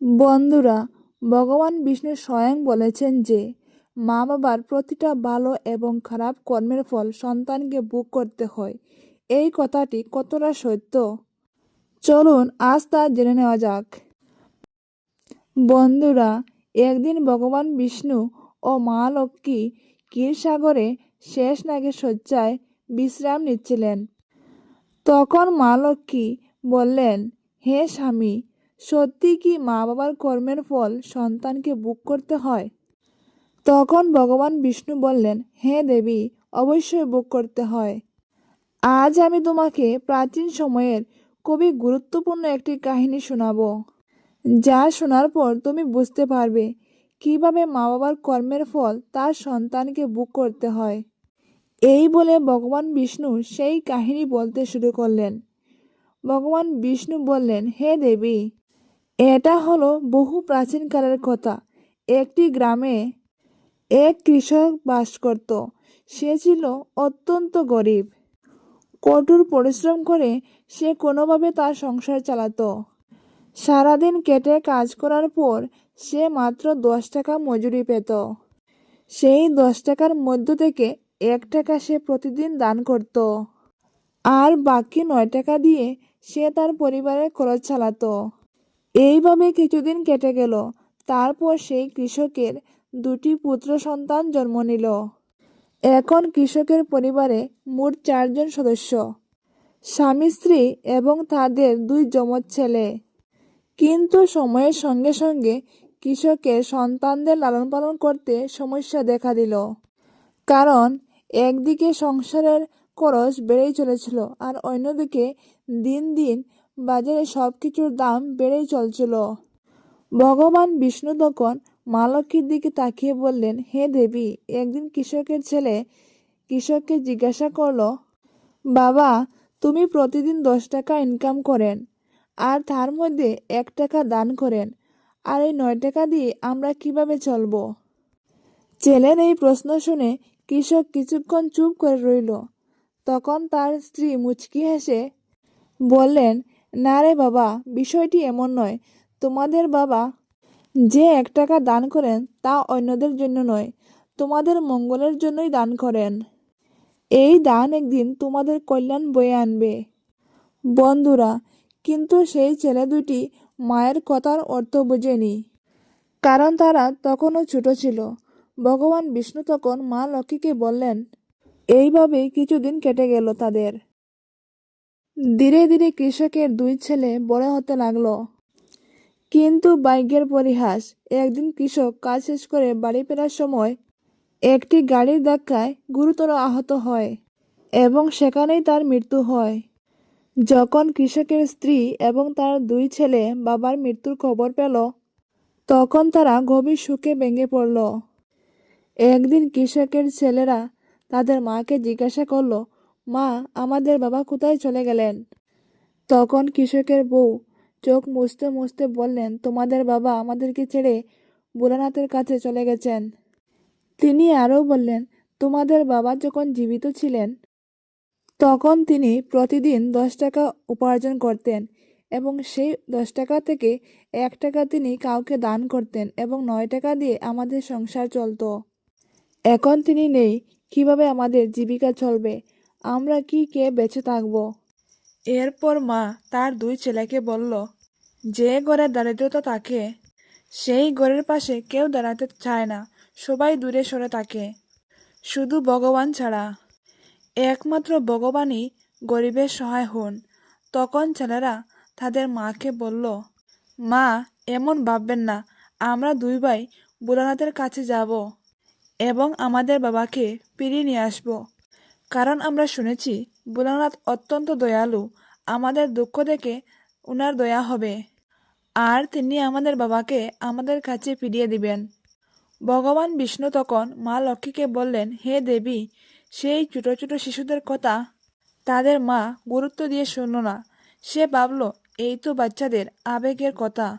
বন্ধুরা, ভগবান বিষ্ণু স্বয়ং বলেছেন যে মা বাবার প্রতিটা ভালো এবং খারাপ কর্মের ফল সন্তানকে ভোগ করতে হয়। এই কথাটি কতটা সত্য? চলুন, আজ তা জেনে নেওয়া যাক। বন্ধুরা, একদিন ভগবান বিষ্ণু ও মা লক্ষ্মী ক্ষীরসাগরে শেষ নাগের শয্যায় বিশ্রাম নিচ্ছিলেন। তখন মা লক্ষ্মী বললেন, হে স্বামী সত্যি কি মা বাবার কর্মের ফল সন্তানকে বুক করতে হয়? তখন ভগবান বিষ্ণু বললেন, হে দেবী, অবশ্যই বুক করতে হয়। আজ আমি তোমাকে প্রাচীন সময়ের খুবই গুরুত্বপূর্ণ একটি কাহিনী শোনাবো, যা শোনার পর তুমি বুঝতে পারবে কীভাবে মা বাবার কর্মের ফল তার সন্তানকে বুক করতে হয়। এই বলে ভগবান বিষ্ণু সেই কাহিনী বলতে শুরু করলেন। ভগবান বিষ্ণু বললেন, হে দেবী এটা হলো বহু প্রাচীনকালের কথা। একটি গ্রামে এক কৃষক বাস করত। সে ছিল অত্যন্ত গরিব। কঠোর পরিশ্রম করে সে কোনোভাবে তার সংসার চালাতো। সারাদিন কেটে কাজ করার পর সে মাত্র দশ টাকা মজুরি পেত। সেই দশ টাকার মধ্য থেকে এক টাকা সে প্রতিদিন দান করত। আর বাকি নয় টাকা দিয়ে সে তার পরিবারের খরচ চালাতো। এইভাবে কিছুদিন কেটে গেল। তারপর সেই কৃষকের দুটি পুত্র সন্তান জন্ম নিল। এখন কৃষকের পরিবারে মোট চারজন সদস্য। স্বামী, স্ত্রী এবং তাদের দুই যমজ ছেলে। কিন্তু সময়ের সঙ্গে সঙ্গে কৃষকের সন্তানদের লালন পালন করতে সমস্যা দেখা দিল। কারণ একদিকে সংসারের খরচ বেড়েই চলেছিল আর অন্যদিকে দিন দিন বাজারে সব কিছুর দাম বেড়েই চলছিল। ভগবান বিষ্ণু তখন মা লক্ষ্মীর দিকে তাকিয়ে বললেন, হে দেবী, একদিন কৃষকের ছেলে কৃষককে জিজ্ঞাসা করল, বাবা, তুমি প্রতিদিন দশ টাকা ইনকাম করেন, আর তার মধ্যে এক টাকা দান করেন, আর এই নয় টাকা দিয়ে আমরা কীভাবে চলবো ছেলের এই প্রশ্ন শুনে কৃষক কিছুক্ষণ চুপ করে রইল। তখন তার স্ত্রী মুচকি হেসে বললেন না রে বাবা, বিষয়টি এমন নয়। তোমাদের বাবা যে এক টাকা দান করেন, তা অন্যদের জন্য নয়। তোমাদের মঙ্গলের জন্যই দান করেন। এই দান একদিন তোমাদের কল্যাণ বয়ে আনবে। বন্ধুরা, কিন্তু সেই ছেলে দুটি মায়ের কথার অর্থ বোঝেনি। কারণ তারা তখনও ছোট ছিল। ভগবান বিষ্ণু তখন মা লক্ষ্মীকে বললেন এইভাবে কিছুদিন কেটে গেল তাদের। ধীরে ধীরে কৃষকের দুই ছেলে বড় হতে লাগল। কিন্তু বাইকের পরিহাস, একদিন কৃষক কাজ শেষ করে বাড়ি ফেরার সময় একটি গাড়ির ধাক্কায় গুরুতর আহত হয় এবং সেখানেই তার মৃত্যু হয়। যখন কৃষকের স্ত্রী এবং তার দুই ছেলে বাবার মৃত্যুর খবর পেল, তখন তারা গভীর সুখে ভেঙে পড়ল। একদিন কৃষকের ছেলেরা তাদের মাকে জিজ্ঞাসা করল মা, আমাদের বাবা কোথায় চলে গেলেন? তখন কৃষকের বউ চোখ মুছতে মুছতে বললেন, তোমাদের বাবা আমাদেরকে ছেড়ে ভোলানাথের কাছে চলে গেছেন। তিনি আরও বললেন, তোমাদের বাবা যখন জীবিত ছিলেন, তখন তিনি প্রতিদিন দশ টাকা উপার্জন করতেন এবং সেই দশ টাকা থেকে এক টাকা তিনি কাউকে দান করতেন এবং নয় টাকা দিয়ে আমাদের সংসার চলতো। এখন তিনি নেই, কীভাবে আমাদের জীবিকা চলবে? আমরা কি কে বেঁচে থাকব? এরপর মা তার দুই ছেলেকে বলল, যে ঘরে দারিদ্রতা থাকে, সেই ঘরের পাশে কেউ দাঁড়াতে চায় না, সবাই দূরে সরে থাকে। শুধু ভগবান ছাড়া। একমাত্র ভগবানই গরিবের সহায় হন তখন ছেলেরা তাদের মাকে বলল, মা, এমন ভাববেন না, আমরা দুই ভাই বুড়ানাথের কাছে যাব এবং আমাদের বাবাকে ফিরিয়ে নিয়ে আসব। কারণ আমরা শুনেছি বুড়ানাথ অত্যন্ত দয়ালু, আমাদের দুঃখ দেখে ওনার দয়া হবে। আর তিনি আমাদের বাবাকে আমাদের কাছে ফিরিয়ে দিবেন। ভগবান বিষ্ণু তখন মা লক্ষ্মীকে বললেন, হে দেবী, সেই ছোট ছোট শিশুদের কথা তাদের মা গুরুত্ব দিয়ে শুনল না। সে ভাবল, এই তো বাচ্চাদের আবেগের কথা।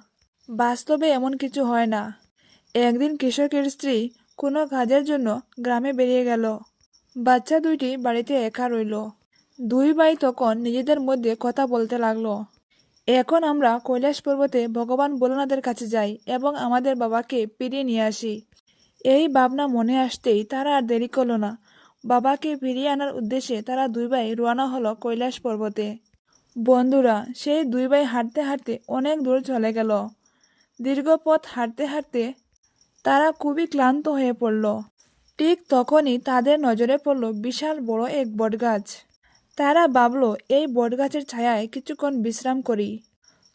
বাস্তবে এমন কিছু হয় না। একদিন কৃষকের স্ত্রী কোনো কাজের জন্য গ্রামে বেরিয়ে গেল। বাচ্চা দুইটি বাড়িতে একা রইল। দুই ভাই তখন নিজেদের মধ্যে কথা বলতে লাগল। এখন আমরা কৈলাস পর্বতে ভগবান ভোলানাথের কাছে যাই এবং আমাদের বাবাকে ফিরিয়ে নিয়ে আসি। এই ভাবনা মনে আসতেই তারা আর দেরি করল না। বাবাকে ফিরিয়ে আনার উদ্দেশ্যে তারা দুই ভাই রওনা হলো কৈলাস পর্বতে। বন্ধুরা, সেই দুই ভাই হাঁটতে হাঁটতে অনেক দূর চলে গেল। দীর্ঘ পথ হাঁটতে হাঁটতে তারা খুবই ক্লান্ত হয়ে পড়ল। ঠিক তখনই তাদের নজরে পড়ল বিশাল বড় এক বটগাছ। তারা ভাবল, এই বটগাছের ছায়ায় কিছুক্ষণ বিশ্রাম করি।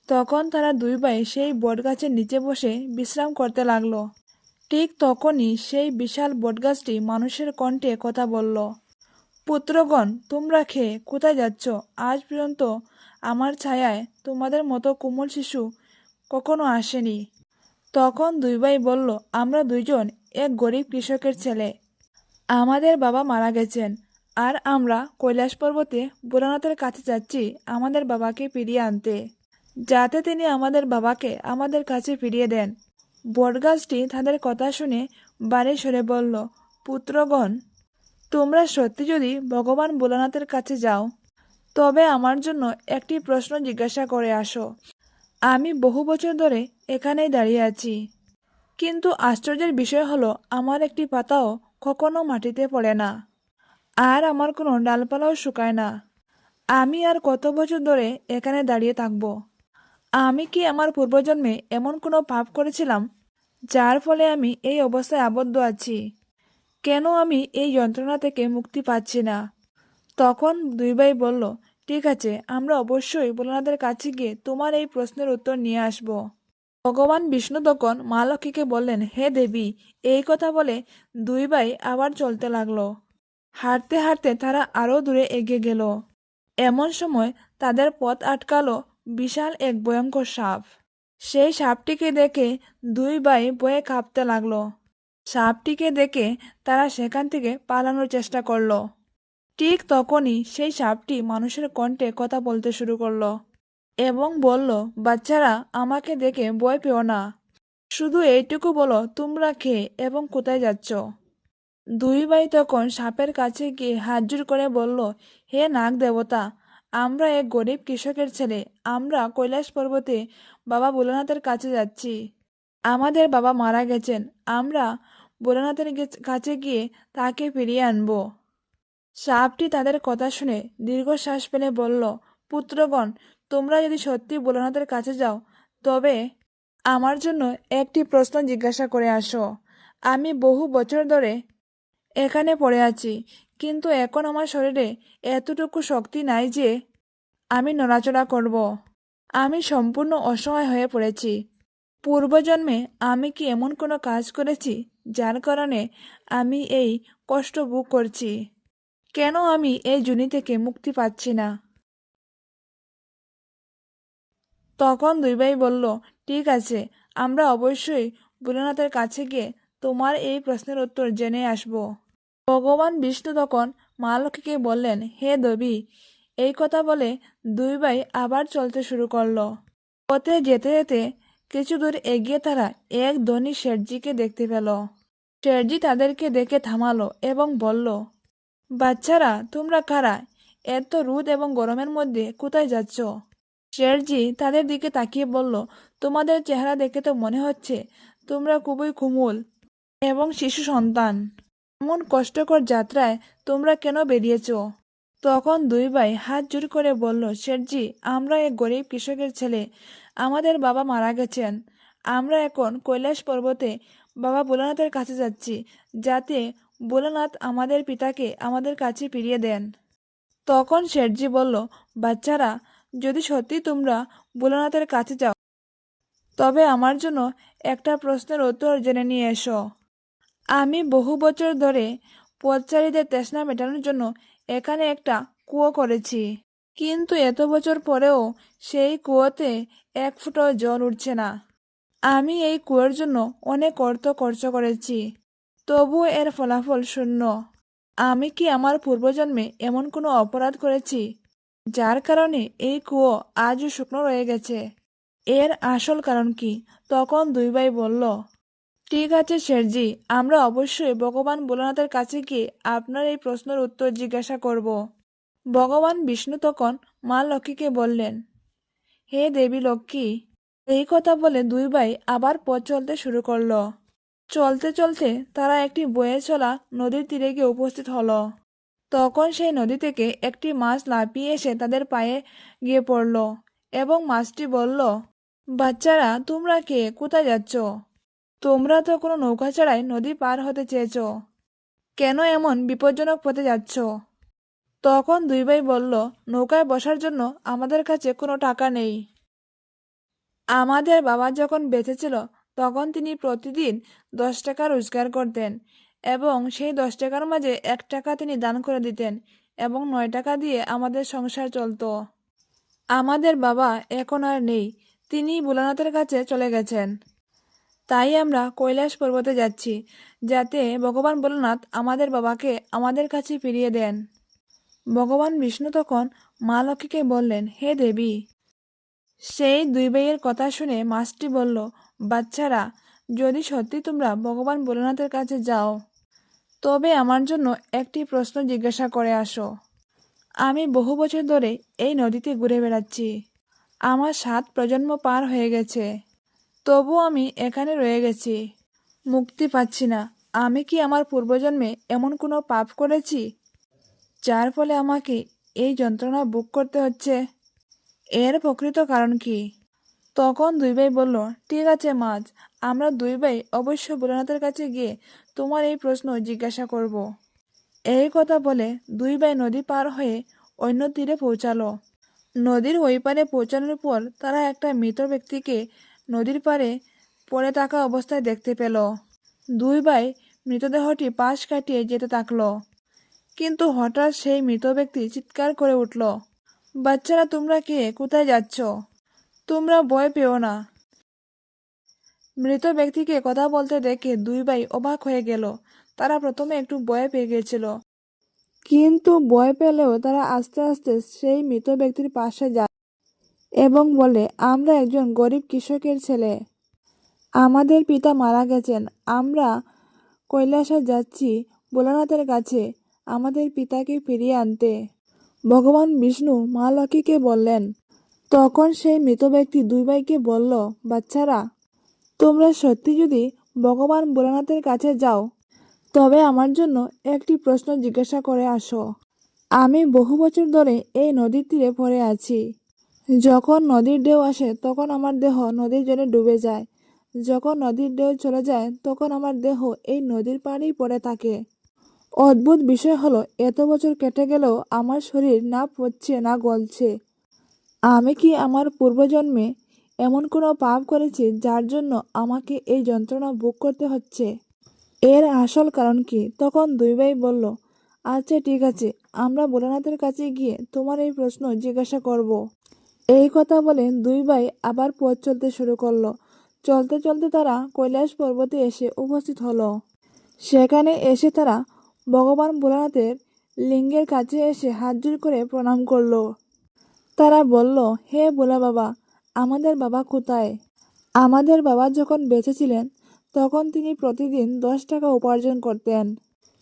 তখন তারা দুই ভাই সেই বটগাছের নিচে বসে বিশ্রাম করতে লাগল। ঠিক তখনই সেই বিশাল বটগাছটি মানুষের কণ্ঠে কথা বলল, পুত্রগণ, তোমরা খেয়ে কোথায় যাচ্ছ? আজ পর্যন্ত আমার ছায়ায় তোমাদের মতো কোমল শিশু কখনো আসেনি। তখন দুই ভাই বলল, আমরা দুইজন এক গরিব কৃষকের ছেলে। আমাদের বাবা মারা গেছেন। আর আমরা কৈলাস পর্বতে ভোলানাথের কাছে যাচ্ছি আমাদের বাবাকে ফিরিয়ে আনতে। যাতে তিনি আমাদের বাবাকে আমাদের কাছে ফিরিয়ে দেন। বটগাছটি তাদের কথা শুনে বাড়ি সরে বলল, পুত্রগণ, তোমরা সত্যি যদি ভগবান ভোলানাথের কাছে যাও, তবে আমার জন্য একটি প্রশ্ন জিজ্ঞাসা করে আসো। আমি বহু বছর ধরে এখানেই দাঁড়িয়ে আছি। কিন্তু আশ্চর্যের বিষয় হলো, আমার একটি পাতাও কখনো মাটিতে পড়ে না। আর আমার কোনো ডালপালাও শুকায় না। আমি আর কত বছর ধরে এখানে দাঁড়িয়ে থাকব? আমি কি আমার পূর্বজন্মে এমন কোনো পাপ করেছিলাম, যার ফলে আমি এই অবস্থায় আবদ্ধ আছি? কেন আমি এই যন্ত্রণা থেকে মুক্তি পাচ্ছি না? তখন দুই ভাই বলল, ঠিক আছে, আমরা অবশ্যই ভোলানাথের কাছে গিয়ে তোমার এই প্রশ্নের উত্তর নিয়ে আসব। ভগবান বিষ্ণু তখন মা লক্ষ্মীকে বললেন, হে দেবী, এই কথা বলে দুই ভাই আবার চলতে লাগল। হাঁটতে হাঁটতে তারা আরও দূরে এগিয়ে গেল। এমন সময় তাদের পথ আটকালো বিশাল এক ভয়ঙ্কর সাপ। সেই সাপটিকে দেখে দুই ভাই বয়ে কাঁপতে লাগল। সাপটিকে দেখে তারা সেখান থেকে পালানোর চেষ্টা করল। ঠিক তখনই সেই সাপটি মানুষের কণ্ঠে কথা বলতে শুরু করল। এবং বলল, বাচ্চারা, আমাকে দেখে ভয় পেও না। শুধু এইটুকু বলো, তোমরা খেয়ে এবং কোথায় যাচ্ছ? দুই ভাই তখন সাপের কাছে গিয়ে হাত জোর করে বলল, হে নাগ দেবতা, আমরা এক গরিব কৃষকের ছেলে। আমরা কৈলাস পর্বতে বাবা ভোলানাথের কাছে যাচ্ছি। আমাদের বাবা মারা গেছেন। আমরা ভোলানাথের কাছে গিয়ে তাকে ফিরিয়ে আনব। সাপটি তাদের কথা শুনে দীর্ঘশ্বাস ফেলে বলল, পুত্রগণ তোমরা যদি সত্যি ভোলানাথের কাছে যাও, তবে আমার জন্য একটি প্রশ্ন জিজ্ঞাসা করে আসো। আমি বহু বছর ধরে এখানে পড়ে আছি, কিন্তু এখন আমার শরীরে এতটুকু শক্তি নাই যে আমি নড়াচড়া করব। আমি সম্পূর্ণ অসহায় হয়ে পড়েছি। পূর্বজন্মে আমি কি এমন কোনো কাজ করেছি যার কারণে আমি এই কষ্ট ভোগ করছি? কেন আমি এই জুনি থেকে মুক্তি পাচ্ছি না? তখন দুই ভাই বলল, ঠিক আছে, আমরা অবশ্যই ভোলানাথের কাছে গিয়ে তোমার এই প্রশ্নের উত্তর জেনে আসব। ভগবান বিষ্ণু তখন মা লক্ষ্মীকে বললেন, হে দেবী, এই কথা বলে দুই ভাই আবার চলতে শুরু করল। পথে যেতে যেতে কিছু দূর এগিয়ে তারা এক ধনী শেঠজিকে দেখতে পেল। শেঠজি তাদেরকে দেখে থামালো এবং বলল, বাচ্চারা, তোমরা কারা? এত রোদ এবং গরমের মধ্যে কোথায় যাচ্ছ? শেরজি তাদের দিকে তাকিয়ে বলল, তোমাদের চেহারা দেখে তো মনে হচ্ছে তোমরা খুবই কুমুল এবং শিশু সন্তান। এমন কষ্টকর যাত্রায় তোমরা কেন বেরিয়েছ? তখন দুই ভাই হাত জোর করে বলল শেঠজি আমরা এক গরিব কৃষকের ছেলে। আমাদের বাবা মারা গেছেন। আমরা এখন কৈলাস পর্বতে বাবা ভোলানাথের কাছে যাচ্ছি। যাতে ভোলানাথ আমাদের পিতাকে আমাদের কাছে ফিরিয়ে দেন। তখন শেঠজি বলল, বাচ্চারা যদি সত্যি তোমরা ভোলানাথের কাছে যাও, তবে আমার জন্য একটা প্রশ্নের উত্তর জেনে নিয়ে এসো। আমি বহু বছর ধরে পথচারীদের তৃষ্ণা মেটানোর জন্য এখানে একটা কুয়ো করেছি। কিন্তু এত বছর পরেও সেই কুয়োতে এক ফুটো জল উঠছে না। আমি এই কুয়োর জন্য অনেক অর্থ খরচ করেছি, তবুও এর ফলাফল শূন্য। আমি কি আমার পূর্বজন্মে এমন কোনো অপরাধ করেছি যার কারণে এই কুয়ো আজও শুকনো রয়ে গেছে। এর আসল কারণ কি? তখন দুই ভাই বলল, ঠিক আছে শেরজি, আমরা অবশ্যই ভগবান ভোলানাথের কাছে গিয়ে আপনার এই প্রশ্নের উত্তর জিজ্ঞাসা করব। ভগবান বিষ্ণু তখন মা লক্ষ্মীকে বললেন, হে দেবী লক্ষ্মী। এই কথা বলে দুই ভাই আবার পথ চলতে শুরু করল। চলতে চলতে তারা একটি বয়ে চলা নদীর তীরে গিয়ে উপস্থিত হলো। তখন সেই নদী থেকে একটি মাছ লাফিয়ে এসে তাদের পায়ে গিয়ে পড়ল এবং মাছটি বলল, বাচ্চারা, তোমরা কে? কোথায় যাচ্ছ? তোমরা তো কোনো নৌকা ছাড়াই নদী পার হতে চেয়েছ। কেন এমন বিপজ্জনক পথে যাচ্ছ? তখন দুই ভাই বলল, নৌকায় বসার জন্য আমাদের কাছে কোনো টাকা নেই। আমাদের বাবা যখন বেঁচে ছিল, তখন তিনি প্রতিদিন দশ টাকা রোজগার করতেন এবং সেই দশ টাকার মাঝে এক টাকা তিনি দান করে দিতেন এবং নয় টাকা দিয়ে আমাদের সংসার চলতো। আমাদের বাবা এখন আর নেই, তিনি ভোলানাথের কাছে চলে গেছেন। তাই আমরা কৈলাস পর্বতে যাচ্ছি, যাতে ভগবান ভোলানাথ আমাদের বাবাকে আমাদের কাছে ফিরিয়ে দেন। ভগবান বিষ্ণু তখন মা লক্ষ্মীকে বললেন, হে দেবী। সেই দুই ভাইয়ের কথা শুনে মাছটি বলল, বাচ্চারা, যদি সত্যি তোমরা ভগবান ভোলানাথের কাছে যাও তবে আমার জন্য একটি প্রশ্ন জিজ্ঞাসা করে আসো। আমি বহু বছর ধরে এই নদীতে ঘুরে বেড়াচ্ছি। আমার সাত প্রজন্ম পার হয়ে গেছে। তবু আমি এখানে রয়ে গেছি। মুক্তি পাচ্ছি না। আমি কি আমার পূর্বজন্মে এমন কোনো পাপ করেছি? যার ফলে আমাকে এই যন্ত্রণা বুক করতে হচ্ছে। এর প্রকৃত কারণ কি? তখন দুই ভাই বলল, ঠিক আছে মাছ, আমরা দুই ভাই অবশ্য ভোলানাথের কাছে গিয়ে তোমার এই প্রশ্ন জিজ্ঞাসা করব। এই কথা বলে দুই ভাই নদী পার হয়ে অন্য তীরে পৌঁছালো। নদীর ওই পারে পৌঁছানোর পর তারা একটা মৃত ব্যক্তিকে নদীর পাড়ে পড়ে থাকা অবস্থায় দেখতে পেল। দুই ভাই মৃতদেহটি পাশ কাটিয়ে যেতে থাকল। কিন্তু হঠাৎ সেই মৃত ব্যক্তি চিৎকার করে উঠল, বাচ্চারা, তোমরা কে? কোথায় যাচ্ছ? তোমরা ভয় পেও না। মৃত ব্যক্তিকে কথা বলতে দেখে দুই ভাই অবাক হয়ে গেল। তারা প্রথমে একটু ভয় পেয়ে গেছিল। কিন্তু ভয় পেলেও তারা আস্তে আস্তে সেই মৃত ব্যক্তির পাশে যায় এবং বলে, আমরা একজন গরিব কৃষকের ছেলে। আমাদের পিতা মারা গেছেন। আমরা কৈলাসে যাচ্ছি ভোলানাথের কাছে। আমাদের পিতাকে ফিরিয়ে আনতে। ভগবান বিষ্ণু মা লক্ষ্মীকে বললেন তখন সেই মৃত ব্যক্তি দুই ভাইকে বলল, বাচ্চারা, তোমরা সত্যি যদি ভগবান ভোলানাথের কাছে যাও, তবে আমার জন্য একটি প্রশ্ন জিজ্ঞাসা করে আসো। আমি বহু বছর ধরে এই নদীর তীরে পড়ে আছি। যখন নদীর ঢেউ আসে, তখন আমার দেহ নদীর জলে ডুবে যায়। যখন নদীর ঢেউ চলে যায়, তখন আমার দেহ এই নদীর পাড়েই পড়ে থাকে। অদ্ভুত বিষয় হলো, এত বছর কেটে গেলেও আমার শরীর না পচছে, না গলছে। আমি কি আমার পূর্বজন্মে এমন কোনো পাপ করেছি যার জন্য আমাকে এই যন্ত্রণা ভোগ করতে হচ্ছে? এর আসল কারণ কি? তখন দুই ভাই বলল আচ্ছা ঠিক আছে, আমরা ভোলানাথের কাছে গিয়ে তোমার এই প্রশ্ন জিজ্ঞাসা করব। এই কথা বলে দুই ভাই আবার পথ চলতে শুরু করল। চলতে চলতে তারা কৈলাস পর্বতে এসে উপস্থিত হলো। সেখানে এসে তারা ভগবান ভোলানাথের লিঙ্গের কাছে এসে হাত জোর করে প্রণাম করল। তারা বলল, হে ভোলা বাবা, আমাদের বাবা কোথায়? আমাদের বাবা যখন বেঁচে ছিলেন, তখন তিনি প্রতিদিন দশ টাকা উপার্জন করতেন।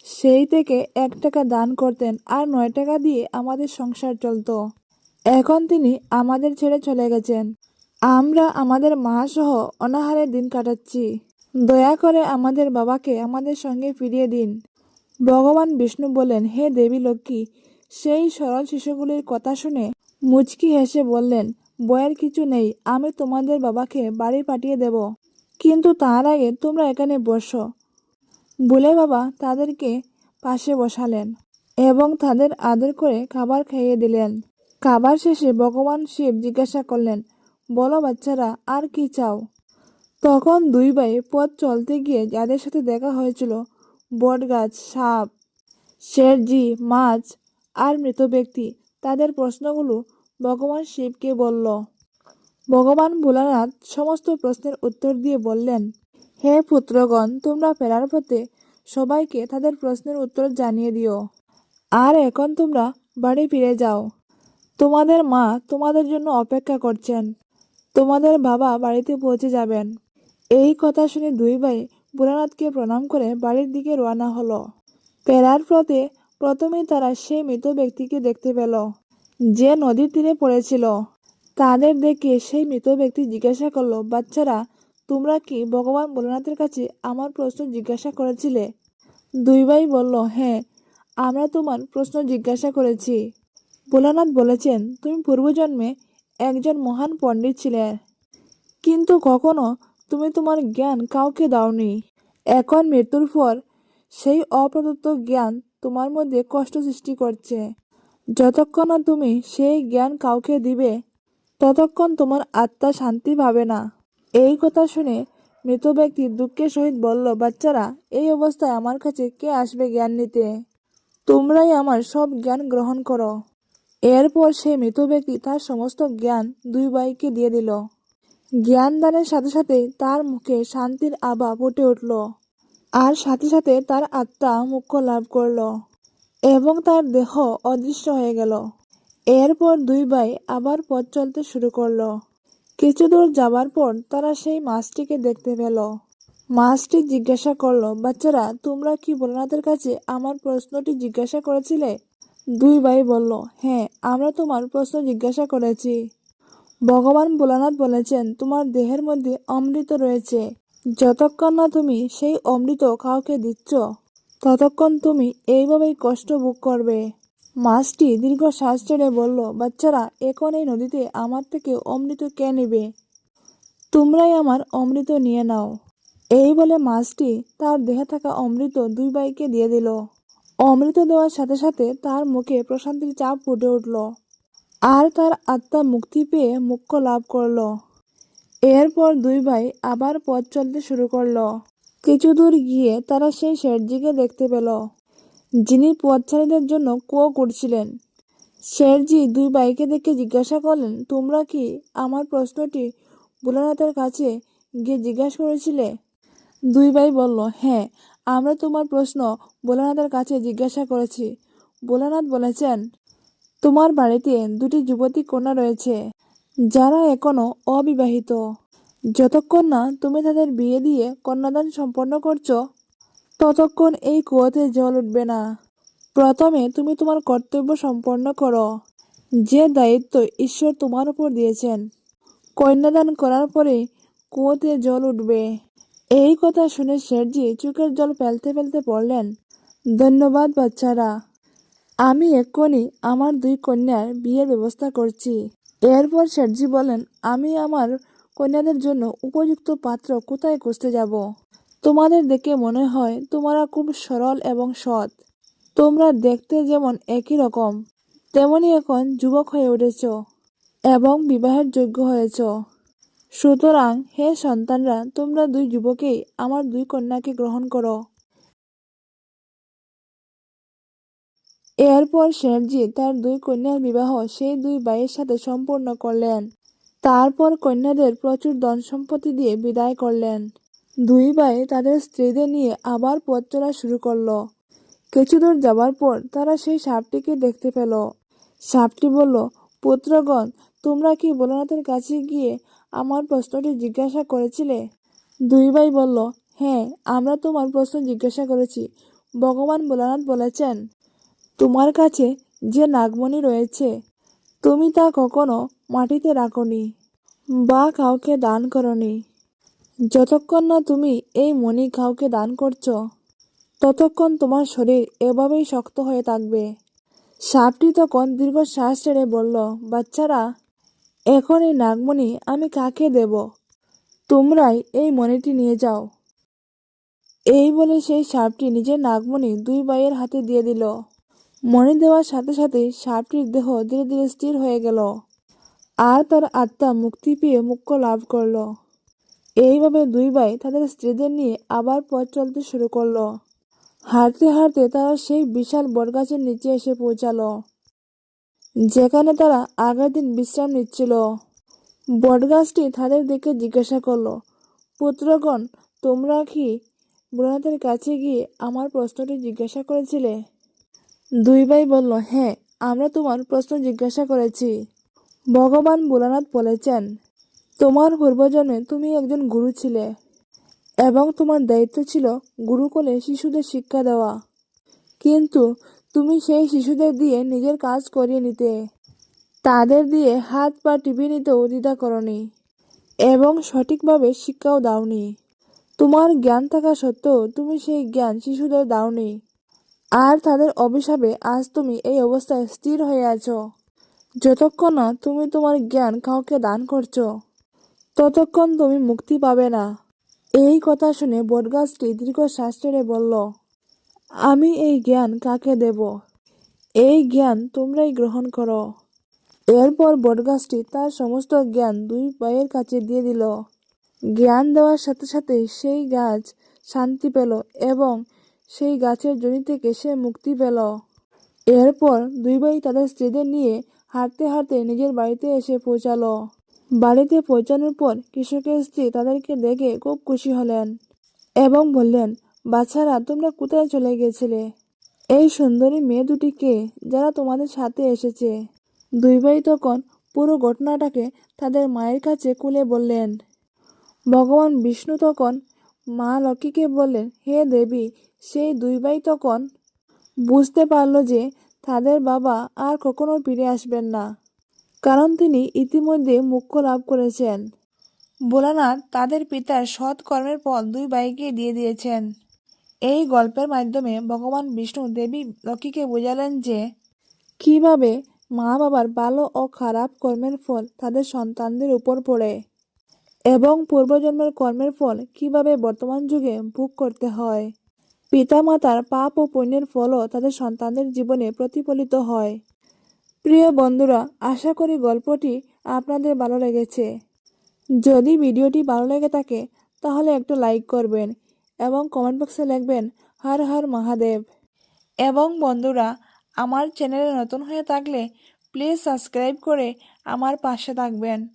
সেই থেকে এক টাকা দান করতেন আর নয় টাকা দিয়ে আমাদের সংসার চলতো। এখন তিনি আমাদের ছেড়ে চলে গেছেন। আমরা আমাদের মা সহ অনাহারে দিন কাটাচ্ছি। দয়া করে আমাদের বাবাকে আমাদের সঙ্গে ফিরিয়ে দিন। ভগবান বিষ্ণু বলেন, হে দেবী লক্ষ্মী, সেই সরল শিশুগুলির কথা শুনে মুচকি হেসে বললেন বয়ের কিছু নেই, আমি তোমাদের বাবাকে বাড়ি পাঠিয়ে দেব। কিন্তু তার আগে তোমরা এখানে বসো। বলে বাবা তাদেরকে পাশে বসালেন এবং তাদের আদর করে খাবার খাইয়ে দিলেন। খাবার শেষে ভগবান শিব জিজ্ঞাসা করলেন, বলো বাচ্চারা, আর কি চাও? তখন দুই ভাই পথ চলতে গিয়ে যাদের সাথে দেখা হয়েছিল, বটগাছ, সাপ, শেরজি, মাছ আর মৃত ব্যক্তি তাদের প্রশ্নগুলো ভগবান শিবকে বলল। ভগবান ভোলানাথ সমস্ত প্রশ্নের উত্তর দিয়ে বললেন, হে পুত্রগণ, তোমরা ফেরার পথে সবাইকে তাদের প্রশ্নের উত্তর জানিয়ে দিও। আর এখন তোমরা বাড়ি ফিরে যাও। তোমাদের মা তোমাদের জন্য অপেক্ষা করছেন। তোমাদের বাবা বাড়িতে পৌঁছে যাবেন এই কথা শুনে দুই ভাই ভোলানাথকে প্রণাম করে বাড়ির দিকে রওনা হলো। ফেরার পথে প্রথমেই তারা সেই মৃত ব্যক্তিকে দেখতে পেল, যে নদীর তীরে পড়েছিল। তাদের দেখে সেই মৃত ব্যক্তি জিজ্ঞাসা করল, বাচ্চারা, তোমরা কি ভগবান ভোলানাথের কাছে আমার প্রশ্ন জিজ্ঞাসা করেছিলে? দুই ভাই বলল হ্যাঁ আমরা তোমার প্রশ্ন জিজ্ঞাসা করেছি। ভোলানাথ বলেছেন, তুমি পূর্বজন্মে একজন মহান পণ্ডিত ছিলে, কিন্তু কখনো তুমি তোমার জ্ঞান কাউকে দাওনি। এখন মৃত্যুর পর সেই অপ্রদত্ত জ্ঞান তোমার মধ্যে কষ্ট সৃষ্টি করছে। যতক্ষণ না তুমি সেই জ্ঞান কাউকে দিবে, ততক্ষণ তোমার আত্মা শান্তি পাবে না। এই কথা শুনে মৃত ব্যক্তি দুঃখের সহিত বলল, বাচ্চারা, এই অবস্থায় আমার কাছে কে আসবে জ্ঞান নিতে? তোমরাই আমার সব জ্ঞান গ্রহণ করো। এরপর সেই মৃত ব্যক্তি তার সমস্ত জ্ঞান দুই ভাইকে দিয়ে দিল। জ্ঞান দানের সাথে সাথে তার মুখে শান্তির আভা ফুটে উঠল। আর সাথে সাথে তার আত্মা মুখ্য লাভ করল এবং তার দেহ অদৃশ্য হয়ে গেল। এরপর দুই ভাই আবার পথ চলতে শুরু করল। কিছু দূর যাবার পর তারা সেই মাছটিকে দেখতে পেল। মাছটি জিজ্ঞাসা করল, বাচ্চারা, তোমরা কি ভোলানাথের কাছে আমার প্রশ্নটি জিজ্ঞাসা করেছিলে? দুই ভাই বলল হ্যাঁ আমরা তোমার প্রশ্ন জিজ্ঞাসা করেছি। ভগবান ভোলানাথ বলেছেন, তোমার দেহের মধ্যে অমৃত রয়েছে। যতক্ষণ না তুমি সেই অমৃত কাউকে দিচ্ছ, ততক্ষণ তুমি এইভাবেই কষ্ট ভোগ করবে। মাছটি দীর্ঘ শ্বাস ছেড়ে বলল, বাচ্চারা, এখন এই নদীতে আমার থেকে অমৃত কে নেবে? তোমরাই আমার অমৃত নিয়ে নাও। এই বলে মাছটি তার দেহে থাকা অমৃত দুই ভাইকে দিয়ে দিল। অমৃত দেওয়ার সাথে সাথে তার মুখে প্রশান্তির চাপ ফুটে উঠল। আর তার আত্মা মুক্তি পেয়ে মুখ্য লাভ করল। এরপর দুই ভাই আবার পথ চলতে শুরু করল। কিছু দূর গিয়ে তারা সেই শেঠজিকে দেখতে পেল, যিনি পথচারীদের জন্য কুয়ো করছিলেন। শেরজি দুই ভাইকে দেখে জিজ্ঞাসা করলেন, তোমরা কি আমার প্রশ্নটি ভোলানাথের কাছে গিয়ে জিজ্ঞাসা করেছিলে? দুই ভাই বলল হ্যাঁ আমরা তোমার প্রশ্ন ভোলানাথের কাছে জিজ্ঞাসা করেছি। ভোলানাথ বলেছেন, তোমার বাড়িতে দুটি যুবতী কন্যা রয়েছে। যারা এখনও অবিবাহিত, যতক্ষণ না তুমি তাদের বিয়ে দিয়ে কন্যাদান সম্পন্ন করছ, ততক্ষণ এই কুয়োতে জল উঠবে না। প্রথমে তুমি তোমার কর্তব্য সম্পন্ন করো, যে দায়িত্ব ঈশ্বর তোমার উপর দিয়েছেন। কন্যাদান করার পরে কুয়োতে জল উঠবে। এই কথা শুনে শেঠজি চোখের জল ফেলতে ফেলতে পড়লেন ধন্যবাদ বাচ্চারা, আমি এক্ষুনি আমার দুই কন্যার বিয়ের ব্যবস্থা করছি। এরপর শেঠজি বলেন, আমি আমার কন্যাদের জন্য উপযুক্ত পাত্র কোথায় খুঁজতে যাব? তোমাদের দেখে মনে হয় তোমরা খুব সরল এবং সৎ। তোমরা দেখতে যেমন একই রকম, তেমনি এখন যুবক হয়ে উঠেছ এবং বিবাহের যোগ্য হয়েছ। সুতরাং হে সন্তানরা, তোমরা দুই যুবকেই আমার দুই কন্যাকে গ্রহণ করো। এরপর শেঠজি তার দুই কন্যার বিবাহ সেই দুই ভাইয়ের সাথে সম্পূর্ণ করলেন। তারপর কন্যাদের প্রচুর ধন সম্পত্তি দিয়ে বিদায় করলেন। দুই ভাই তাদের স্ত্রীদের নিয়ে আবার পথ চলা শুরু করল। কিছু দূর যাবার পর তারা সেই সাপটিকে দেখতে পেল। সাপটি বলল, পুত্রগণ, তোমরা কি ভোলানাথের কাছে গিয়ে আমার প্রশ্নটি জিজ্ঞাসা করেছিলে? দুই ভাই বলল হ্যাঁ আমরা তোমার প্রশ্ন জিজ্ঞাসা করেছি। ভগবান ভোলানাথ বলেছেন তোমার কাছে যে নাগমণি রয়েছে, তুমি তা কখনো মাটিতে রাখনি বা কাউকে দান করনি। যতক্ষণ না তুমি এই মণি কাউকে দান করছ, ততক্ষণ তোমার শরীর এভাবেই শক্ত হয়ে থাকবে। সাপটি তখন দীর্ঘ শ্বাস ছেড়ে বলল, বাচ্চারা, এখন এই নাগমণি আমি কাকে দেব? তোমরাই এই মণিটি নিয়ে যাও। এই বলে সেই সাপটি নিজের নাগমণি দুই ভাইয়ের হাতে দিয়ে দিল। মণি দেওয়ার সাথে সাথে সাপটির দেহ ধীরে ধীরে স্থির হয়ে গেল। আর তার আত্মা মুক্তি পেয়ে মুখ্য লাভ করল। এইভাবে দুই ভাই তাদের স্ত্রীদের নিয়ে আবার পথ চলতে শুরু করল। হাঁটতে হাঁটতে তারা সেই বিশাল বটগাছের নিচে এসে পৌঁছালো, যেখানে তারা আগের দিন বিশ্রাম নিচ্ছিল। বটগাছটি তাদের দেখে জিজ্ঞাসা করল, পুত্রগণ, তোমরা কি বুড়ানাথের কাছে গিয়ে আমার প্রশ্নটি জিজ্ঞাসা করেছিলে? দুই ভাই বলল হ্যাঁ আমরা তোমার প্রশ্ন জিজ্ঞাসা করেছি। ভগবান ভোলানাথ বলেছেন, তোমার পূর্বজন্মে তুমি একজন গুরু ছিলে এবং তোমার দায়িত্ব ছিল গুরুকুলে শিশুদের শিক্ষা দেওয়া। কিন্তু তুমি সেই শিশুদের দিয়ে নিজের কাজ করিয়ে নিতে। তাদের দিয়ে হাত পা টিপে নিতেও দ্বিধা করনি এবং সঠিকভাবে শিক্ষাও দাওনি। তোমার জ্ঞান থাকা সত্ত্বেও তুমি সেই জ্ঞান শিশুদের দাওনি। আর তাদের অভিশাপে আজ তুমি এই অবস্থায় স্থির হয়ে আছো। যতক্ষণ না তুমি তোমার জ্ঞান কাউকে দান করছ, ততক্ষণ তুমি মুক্তি পাবে না। এই কথা শুনে বটগাছটি দীর্ঘ শ্বাস ছেড়ে বলল, আমি এই জ্ঞান কাকে দেব? এই জ্ঞান তোমরাই গ্রহণ করো। এরপর বটগাছটি তার সমস্ত জ্ঞান দুই পায়ের কাছে দিয়ে দিল। জ্ঞান দেওয়ার সাথে সাথে সেই গাছ শান্তি পেল এবং সেই গাছের জনি থেকে সে মুক্তি পেল। এরপর দুই ভাই তাদের স্ত্রীদের নিয়ে হাঁটতে হাঁটতে নিজের বাড়িতে এসে পৌঁছালো। বাড়িতে পৌঁছানোর পর কৃষকের স্ত্রী তাদেরকে দেখে খুব খুশি হলেন এবং বললেন বাচ্চারা তোমরা কোথায় চলে গেছিলে? এই সুন্দরী মেয়ে দুটিকে যারা তোমাদের সাথে এসেছে? দুই ভাই তখন পুরো ঘটনাটাকে তাদের মায়ের কাছে কুলে বললেন। ভগবান বিষ্ণু তখন মা লক্ষ্মীকে বললেন, হে দেবী সেই দুই ভাই তখন বুঝতে পারল যে তাদের বাবা আর কখনো ফিরে আসবেন না। কারণ তিনি ইতিমধ্যে মুখ্য লাভ করেছেন। ভোলানাথ তাদের পিতার সৎ কর্মের ফল দুই ভাইকে দিয়ে দিয়েছেন। এই গল্পের মাধ্যমে ভগবান বিষ্ণু দেবী লক্ষ্মীকে বোঝালেন যে কীভাবে মা বাবার ভালো ও খারাপ কর্মের ফল তাদের সন্তানদের উপর পড়ে এবং পূর্বজন্মের কর্মের ফল কীভাবে বর্তমান যুগে ভোগ করতে হয়। পিতামাতার পাপ ও পুণ্যের ফলও তাদের সন্তানদের জীবনে প্রতিফলিত হয়। প্রিয় বন্ধুরা, আশা করি গল্পটি আপনাদের ভালো লেগেছে। যদি ভিডিওটি ভালো লেগে থাকে, তাহলে একটু লাইক করবেন এবং কমেন্ট বক্সে লিখবেন, হর হর মহাদেব। এবং বন্ধুরা, আমার চ্যানেলে নতুন হয়ে থাকলে, প্লিজ সাবস্ক্রাইব করে আমার পাশে থাকবেন।